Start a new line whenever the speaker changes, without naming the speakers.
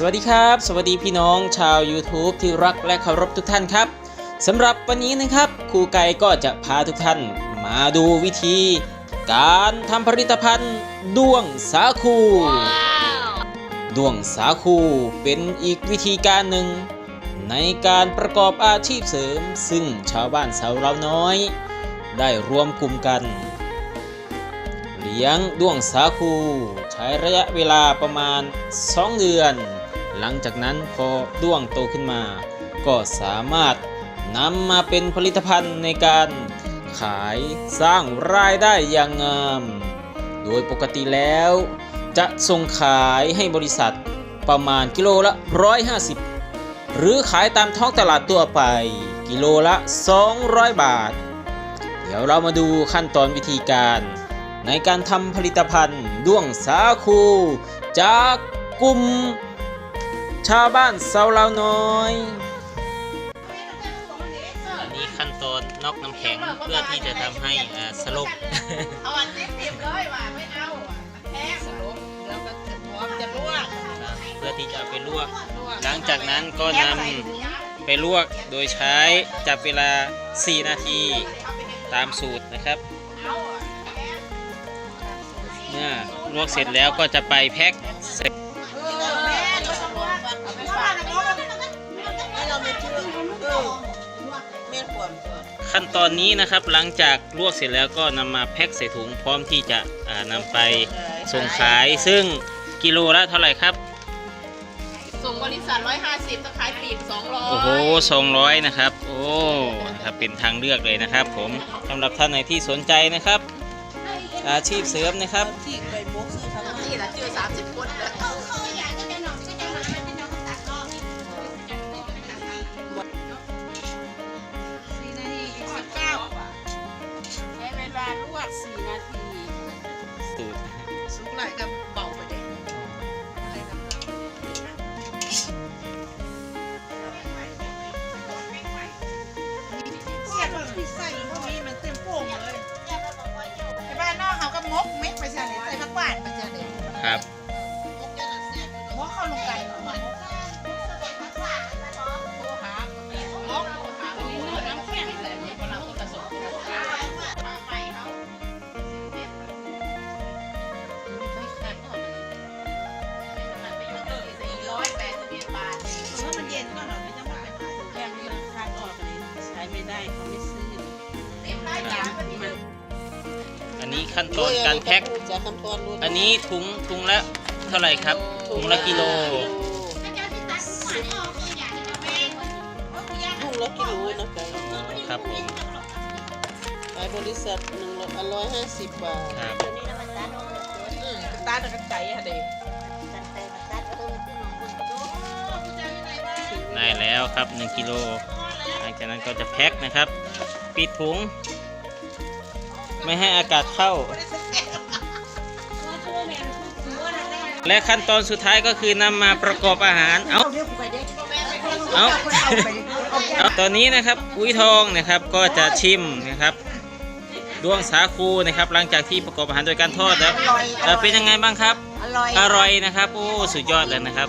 สวัสดีครับ สวัสดีพี่น้องชาว YouTube ที่รักและเคารพทุกท่านครับสำหรับวันนี้นะครับครูไก่ก็จะพาทุกท่านมาดูวิธี การทำผลิตภัณฑ์ด้วงสาคู ด้วงสาคูเป็นอีกวิธีการหนึ่ง ในการประกอบอาชีพเสริม ซึ่งชาวบ้านสาวเราน้อย ได้รวมกลุ่มกัน เลี้ยงด้วงสาคู ใช้ระยะเวลาประมาณ 2 เดือน หลังจากนั้นพอด้วงโตขึ้นมา ก็สามารถนำมาเป็นผลิตภัณฑ์ในการขายสร้างรายได้อย่างงาม โดยปกติแล้ว จะส่งขายให้บริษัทประมาณกิโลละ 150 หรือขายตามท้องตลาดทั่วไป กิโลละ 200 บาท เดี๋ยวเรามาดูขั้นตอนวิธีการ ในการทำผลิตภัณฑ์ด้วงสาคูจากกลุ่ม ชาวบ้านเซาลาวน้อยอันนี้ขั้นตอนนอกน้ำแข็งเพื่อที่จะทำให้สลบ
เอาอันนี้เต็มเลยว่ะไม่เอาอะมันแพงสรุปแล้วก็จะพร้อมจะลวก
เพื่อที่จะเอาไปลวก
ลวก
หลังจากนั้นก็นำไปลวกโดยใช้จับเวลา 4 นาทีตามสูตรนะครับ
เอาอะแพง
เมื่อลวกเสร็จแล้วก็จะไปแพ็คใส่
เอ เราไม่เชื่อเออแม่ขวด
ขั้นตอนนี้นะครับหลังจากลวกเสร็จแล้วก็นำมาแพ็คใส่ถุงพร้อมที่จะอ่านำไปส่งขาย ซึ่งกิโลละเท่าไหร่ครับ
ส่งบริษัท 150ต้องขายปลีก200
โอ้โหสองร้อยนะครับ โอ้นะครับเป็นทางเลือกเลยนะครับ ผมสำหรับท่านไหนที่สนใจนะครับ อาชีพเสริมนะครับ
ที่ไก่มุกซื้อทั้งที่ละชื่อ30คนเล
ตร
สุกไหลก็เบาไปเด็เสียบที่ใส่พวกนี้มันเต็มโป่งเลยไอ้บ้านนอกเขาก็มกเม็ดไปเสียเลยใส่ผักหวานไปเสียเลย
ครับ ขั้นตอนการแพ็ค
จะคำตอนรู้
อันนี้ถุงถุงละเท่าไหร่ครับ ถุงละกิโล
ถุงละกิโลนะคะ
ครับผม
ขายบริษัทหนึ่งร้อยห้าสิบบาท
ครับ
ตาตะกันใจอะเด็ก
ได้แล้วครับ 1กิโลหลังจากนั้นก็จะแพ็คนะครับ ปิดถุง ไม่ให้อากาศเข้า และขั้นตอนสุดท้ายก็คือนำมาประกอบอาหาร เอาเอาเอาตอนนี้นะครับอุ้ยทองนะครับก็จะชิมนะครับด้วงสาคูนะครับ หลังจากที่ประกอบอาหารโดยการทอดแล้วเอ่อเป็นยังไงบ้างครับ
อร่อย
อร่อยนะครับโอ้สุดยอดเลยนะครับ